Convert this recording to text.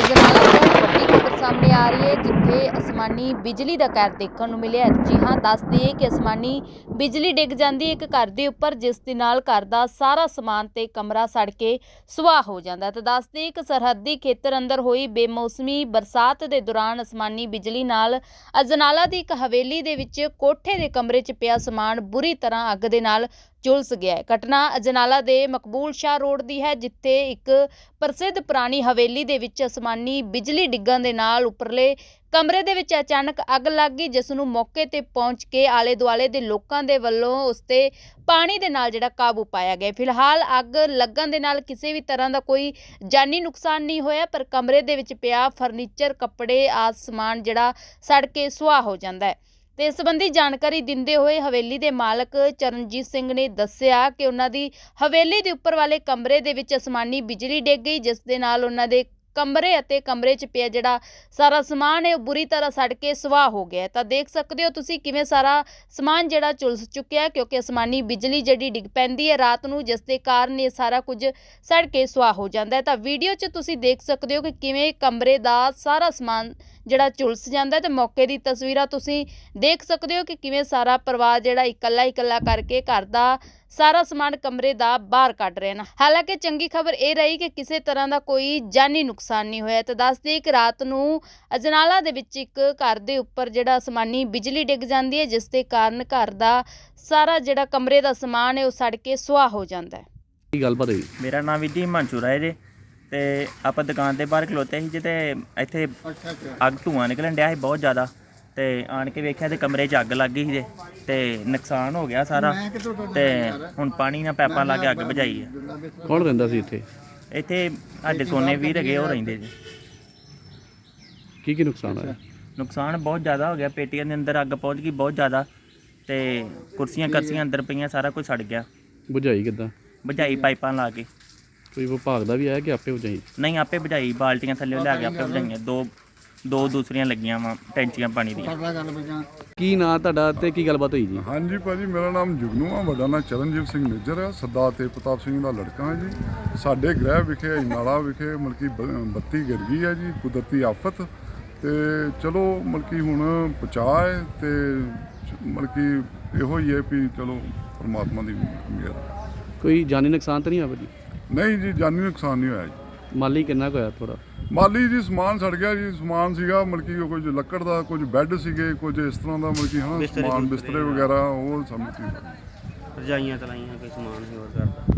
ਅਜਨਾਲਾ ਤੋਂ ਵੱਡੀ ਖਬਰ ਸਾਹਮਣੇ ਆ ਰਹੀ ਹੈ, ਜਿੱਥੇ ਅਸਮਾਨੀ ਬਿਜਲੀ ਦਾ ਕਹਿਰ ਦੇਖਣ ਨੂੰ ਮਿਲਿਆ ਜੀ ਹਾਂ ਦੱਸਦੀ ਦਈਏ ਕਿ ਅਸਮਾਨੀ ਬਿਜਲੀ ਡਿੱਗ ਜਾਂਦੀ ਹੈ ਇੱਕ ਘਰ ਦੇ ਉੱਪਰ, ਜਿਸ ਦੇ ਨਾਲ ਘਰ ਦਾ ਸਾਰਾ ਸਮਾਨ ਤੇ ਕਮਰਾ ਸੜ ਕੇ ਸੁਆਹ ਹੋ ਜਾਂਦਾ ਤਾਂ ਦੱਸ ਦਈਏ ਕਿ ਸਰਹੱਦੀ ਖੇਤਰ ਅੰਦਰ ਹੋਈ ਬੇਮੌਸਮੀ ਬਰਸਾਤ ਦੇ ਦੌਰਾਨ ਅਸਮਾਨੀ ਬਿਜਲੀ ਨਾਲ ਅਜਨਾਲਾ ਦੀ ਇੱਕ ਹਵੇਲੀ ਦੇ ਵਿੱਚ ਕੋਠੇ ਦੇ ਕਮਰੇ 'ਚ ਪਿਆ ਸਮਾਨ ਬੁਰੀ ਤਰ੍ਹਾਂ ਅੱਗ ਦੇ ਨਾਲ ਝੁਲਸ ਗਿਆ ਹੈ। ਘਟਨਾ ਅਜਨਾਲਾ ਦੇ ਮਕਬੂਲ ਸ਼ਾਹ ਰੋਡ ਦੀ ਹੈ, ਜਿੱਥੇ ਇੱਕ ਪ੍ਰਸਿੱਧ ਪੁਰਾਣੀ ਹਵੇਲੀ ਦੇ ਵਿੱਚ ਅਸਮਾਨੀ ਬਿਜਲੀ ਡਿੱਗਣ ਦੇ ਨਾਲ ਉੱਪਰਲੇ ਕਮਰੇ ਦੇ ਵਿੱਚ ਅਚਾਨਕ ਅੱਗ ਲੱਗ ਗਈ, ਜਿਸ ਨੂੰ ਮੌਕੇ ਤੇ ਪਹੁੰਚ ਕੇ ਆਲੇ ਦੁਆਲੇ ਦੇ ਲੋਕਾਂ ਦੇ ਵੱਲੋਂ ਉਸ ਤੇ ਪਾਣੀ ਦੇ ਨਾਲ ਜਿਹੜਾ ਕਾਬੂ ਪਾਇਆ ਗਿਆ। ਫਿਲਹਾਲ ਅੱਗ ਲੱਗਣ ਦੇ ਨਾਲ ਕਿਸੇ ਵੀ ਤਰ੍ਹਾਂ ਦਾ ਕੋਈ ਜਾਨੀ ਨੁਕਸਾਨ ਨਹੀਂ ਹੋਇਆ, ਪਰ ਕਮਰੇ ਦੇ ਵਿੱਚ ਪਿਆ ਫਰਨੀਚਰ, ਕੱਪੜੇ, ਆਦਿ ਸਮਾਨ ਜਿਹੜਾ ਸੜ ਕੇ ਸੁਆਹ ਹੋ ਜਾਂਦਾ ਹੈ। ਤੇ ਇਸ ਸੰਬੰਧੀ ਜਾਣਕਾਰੀ ਦਿੰਦੇ ਹੋਏ ਹਵੇਲੀ ਦੇ ਮਾਲਕ ਚਰਨਜੀਤ ਸਿੰਘ ਨੇ ਦੱਸਿਆ ਕਿ ਉਹਨਾਂ ਦੀ ਹਵੇਲੀ ਦੇ ਉੱਪਰ ਵਾਲੇ ਕਮਰੇ ਦੇ ਵਿੱਚ ਅਸਮਾਨੀ ਬਿਜਲੀ ਡਿੱਗ ਗਈ, ਜਿਸ ਦੇ ਨਾਲ ਉਹਨਾਂ ਦੇ ਕਮਰੇ ਅਤੇ ਕਮਰੇ 'ਚ ਪਿਆ ਜਿਹੜਾ ਸਾਰਾ ਸਮਾਨ ਹੈ, ਉਹ ਬੁਰੀ ਤਰ੍ਹਾਂ ਸੜ ਕੇ ਸਵਾਹ ਹੋ ਗਿਆ ਤਾਂ ਦੇਖ ਸਕਦੇ ਹੋ ਤੁਸੀਂ ਕਿਵੇਂ ਸਾਰਾ ਸਮਾਨ ਜਿਹੜਾ ਝੁਲਸ ਚੁੱਕਿਆ ਕਿਉਂਕਿ ਅਸਮਾਨੀ ਬਿਜਲੀ ਜਿਹੜੀ ਡਿੱਗ ਪੈਂਦੀ ਹੈ ਰਾਤ ਨੂੰ, ਜਿਸ ਦੇ ਕਾਰਨ ਇਹ ਸਾਰਾ ਕੁਝ ਸੜ ਕੇ ਸੁਆਹ ਹੋ ਜਾਂਦਾ ਹੈ। ਤਾਂ ਵੀਡੀਓ 'ਚ ਤੁਸੀਂ ਦੇਖ ਸਕਦੇ ਹੋ ਕਿ ਕਿਵੇਂ ਕਮਰੇ ਦਾ ਸਾਰਾ ਸਮਾਨ ਜਿਹੜਾ ਝੁਲਸ ਜਾਂਦਾ ਹੈ ਤੇ ਮੌਕੇ ਦੀ ਤਸਵੀਰਾਂ ਤੁਸੀਂ ਦੇਖ ਸਕਦੇ ਹੋ ਕਿ ਕਿਵੇਂ ਸਾਰਾ ਪਰਿਵਾਰ ਜਿਹੜਾ ਇਕੱਲਾ ਇਕੱਲਾ ਕਰਕੇ ਘਰ ਦਾ ਸਾਰਾ ਸਮਾਨ ਕਮਰੇ ਦਾ ਬਾਹਰ ਕੱਢ ਰਹੇ ਨੇ ਹਾਲਾਂਕਿ ਚੰਗੀ ਖਬਰ ਇਹ ਰਹੀ ਕਿ ਕਿਸੇ ਤਰ੍ਹਾਂ ਦਾ ਕੋਈ ਜਾਨੀ ਨੁਕਸਾਨ ਨਹੀਂ ਹੋਇਆ ਤੇ ਦੱਸ ਦਈਏ ਕਿ ਰਾਤ ਨੂੰ ਅਜਨਾਲਾ ਦੇ ਵਿੱਚ ਇੱਕ ਘਰ ਦੇ ਉੱਪਰ ਜਿਹੜਾ ਅਸਮਾਨੀ ਬਿਜਲੀ ਡਿੱਗ ਜਾਂਦੀ ਹੈ ਜਿਸ ਦੇ ਕਾਰਨ ਘਰ ਦਾ ਸਾਰਾ ਜਿਹੜਾ ਕਮਰੇ ਦਾ ਸਮਾਨ ਹੈ ਉਹ ਸੜ ਕੇ ਸੁਆਹ ਹੋ ਜਾਂਦਾ ਹੈ। ਕੀ ਗੱਲਬਾਤ ਹੋਈ? ਮੇਰਾ ਨਾਮ ਵਿਧੀ ਹਿਮਾਂਸ਼ੂ ਰਾਏ ਜੇ ਤੇ ਆਪਾਂ ਦੁਕਾਨ ਦੇ ਬਾਹਰ ਖਲੋਤੇ ਸੀ ਜਿੱਤੇ ਇੱਥੇ ਅੱਗ ਧੂਆਂ ਨਿਕਲਣ ਡਿਆ ਸੀ ਬਹੁਤ ਜ਼ਿਆਦਾ। ਤੇ ਆਣ ਕੇ ਵੇਖਿਆ ਤੇ ਕਮਰੇ 'ਚ ਅੱਗ ਲੱਗ ਗਈ ਸੀ ਜੇ ਤੇ ਨੁਕਸਾਨ ਹੋ ਗਿਆ ਸਾਰਾ। ਤੇ ਹੁਣ ਪਾਣੀ ਨਾਲ ਪੈਪਾਂ ਲਾ ਕੇ ਅੱਗ ਬੁਝਾਈ ਹੈ ਕੌਣ ਰਹਿੰਦਾ ਸੀ ਇੱਥੇ? ਇੱਥੇ ਸਾਡੇ ਸੋਨੇ ਵੀਰ ਹੈਗੇ ਉਹ ਰਹਿੰਦੇ ਜੀ। ਕੀ ਕੀ ਨੁਕਸਾਨ ਹੋਇਆ? ਨੁਕਸਾਨ ਬਹੁਤ ਜ਼ਿਆਦਾ ਹੋ ਗਿਆ। ਪੇਟੀਆਂ ਦੇ ਅੰਦਰ ਅੱਗ ਪਹੁੰਚ ਗਈ ਬਹੁਤ ਜ਼ਿਆਦਾ। ਤੇ ਕੁਰਸੀਆਂ ਕਰਸੀਆਂ ਅੰਦਰ ਪਈਆਂ ਸਾਰਾ ਕੁਝ ਸੜ ਗਿਆ। ਬੁਝਾਈ ਕਿੱਦਾਂ? ਬੁਝਾਈ ਪਾਈਪਾਂ ਲਾ ਕੇ। ਕੋਈ ਵਿਭਾਗ ਦਾ ਵੀ ਆਇਆ ਕਿ ਆਪੇ ਬੁਝਾਈ ਨਹੀਂ ਆਪੇ ਬੁਝਾਈ ਬਾਲਟੀਆਂ ਥੱਲੇ ਲਿਆ ਕੇ ਆਪੇ ਬੁਝਾਈਆਂ ਦੋ ਦੋ ਦੂਸਰੀਆਂ ਲੱਗੀਆਂ ਵਾ ਟੈਂਕੀਆਂ ਪਾਣੀ ਦੀਆਂ। ਕੀ ਨਾਂ ਤੁਹਾਡਾ ਤੇ ਕੀ ਗੱਲਬਾਤ ਹੋਈ ਜੀ? ਹਾਂਜੀ ਭਾਜੀ ਮੇਰਾ ਨਾਮ ਜੁਗਨੂ ਆ ਵੱਡਾ ਨਾਂ ਚਰਨਜੀਤ ਸਿੰਘ ਨਿੱਜਰ ਆ ਸਰਦਾਰ ਤੇ ਪ੍ਰਤਾਪ ਸਿੰਘ ਦਾ ਲੜਕਾ ਹਾਂ ਜੀ। ਸਾਡੇ ਗ੍ਰਹਿ ਵਿਖੇ ਨਾਲਾ ਵਿਖੇ ਮਲਕੀ ਬੱਤੀ ਗਿਰ ਗਈ ਹੈ ਜੀ ਕੁਦਰਤੀ ਆਫਤ। ਤੇ ਚਲੋ ਮਲਕੀ ਹੁਣ ਬਚਾਅ ਹੈ ਤੇ ਮਲਕੀ ਇਹੋ ਹੀ ਹੈ ਵੀ ਚਲੋ ਪਰਮਾਤਮਾ ਦੀ ਮਿਹਰ। ਕੋਈ ਜਾਨੀ ਨੁਕਸਾਨ ਤਾਂ ਨਹੀਂ ਹੋਇਆ ਜੀ ਨਹੀਂ ਜੀ ਜਾਨੀ ਨੁਕਸਾਨ ਨਹੀਂ ਹੋਇਆ ਜੀ। ਮਾਲੀ ਕਿੰਨਾ ਕੁ ਹੋਇਆ ਥੋੜਾ ਮਾਲੀ ਜੀ ਸਮਾਨ ਸੜ ਗਿਆ ਜੀ ਸਮਾਨ ਸੀਗਾ ਮਲਕੀ ਉਹ ਕੁਝ ਲੱਕੜ ਦਾ ਕੁਝ ਬੈੱਡ ਸੀਗੇ ਕੁਝ ਇਸ ਤਰ੍ਹਾਂ ਦਾ ਮਲਕੀ ਹਾਂ ਸਮਾਨ ਬਿਸਤਰੇ ਵਗੈਰਾ ਉਹ ਸਮਝ ਰਜਾਈਆਂ ਤਲਾਈਆਂ ਕੋਈ ਸਮਾਨ ਸੀ ਹੋਰ ਕਰਦਾ